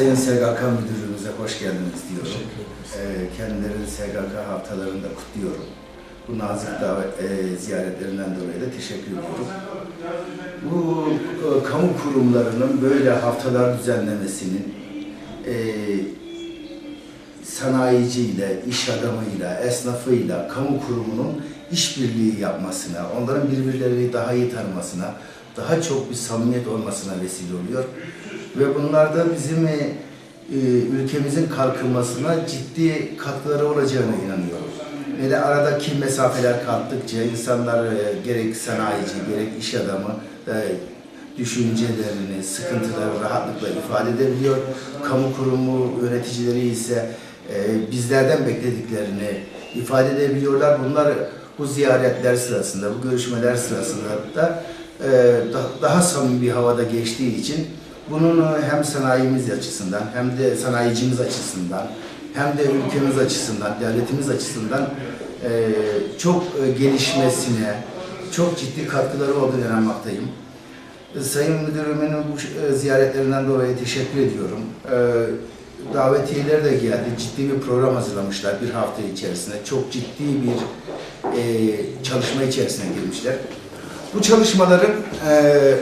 Sayın SGK Müdürlüğümüze hoş geldiniz diyorum. Ee, Kendilerini SGK haftalarında kutluyorum. Bu nazik davet, e, ziyaretlerinden dolayı da teşekkür ediyorum. Bu e, kamu kurumlarının böyle haftalar düzenlemesinin e, sanayiciyle, iş adamıyla, esnafıyla, kamu kurumunun işbirliği yapmasına, onların birbirlerini daha iyi tanımasına, daha çok bir samimiyet olmasına vesile oluyor. Ve bunlar da bizim e, e, ülkemizin kalkınmasına ciddi katkıları olacağına inanıyorum. Ve de aradaki mesafeler kalktıkça insanlar e, gerek sanayici, gerek iş adamı e, düşüncelerini, sıkıntıları rahatlıkla ifade edebiliyor. Kamu kurumu yöneticileri ise e, bizlerden beklediklerini ifade edebiliyorlar. Bunlar bu ziyaretler sırasında, bu görüşmeler sırasında da e, da- daha samimi bir havada geçtiği için bunun hem sanayimiz açısından hem de sanayicimiz açısından hem de ülkemiz açısından, devletimiz açısından e, çok e, gelişmesine, çok ciddi katkıları olduğunu inanmaktayım. E, Sayın Müdürümün bu e, ziyaretlerinden dolayı teşekkür ediyorum. E, Davetiyeler de geldi. Ciddi bir program hazırlamışlar bir hafta içerisinde. Çok ciddi bir e, çalışma içerisine girmişler. Bu çalışmaların e,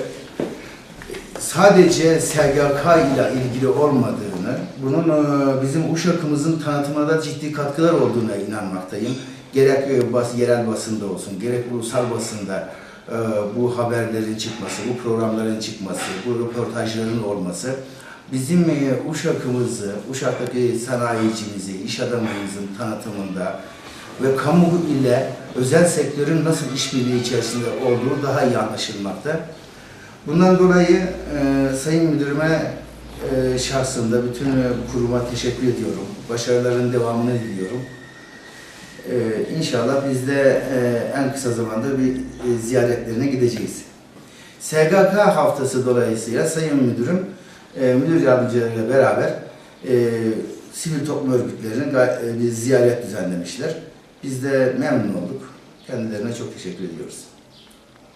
sadece SGK ile ilgili olmadığını, bunun e, bizim Uşak'ımızın tanıtımına da ciddi katkılar olduğuna inanmaktayım. Gerek e, bas, yerel basında olsun, gerek ulusal basında e, bu haberlerin çıkması, bu programların çıkması, bu röportajların olması bizim Uşak'ımızı, Uşak'taki sanayicimizi, iş adamımızın tanıtımında ve kamu ile özel sektörün nasıl işbirliği içerisinde olduğu daha iyi anlaşılmakta. Bundan dolayı e, Sayın Müdürüme e, şahsında bütün e, kuruma teşekkür ediyorum. Başarıların devamını diliyorum. E, inşallah biz de e, en kısa zamanda bir e, ziyaretlerine gideceğiz. SGK haftası dolayısıyla Sayın Müdürüm e, müdür yardımcılarıyla beraber e, sivil toplum örgütlerine ga- e, bir ziyaret düzenlemişler. Biz de memnun olduk. Kendilerine çok teşekkür ediyoruz.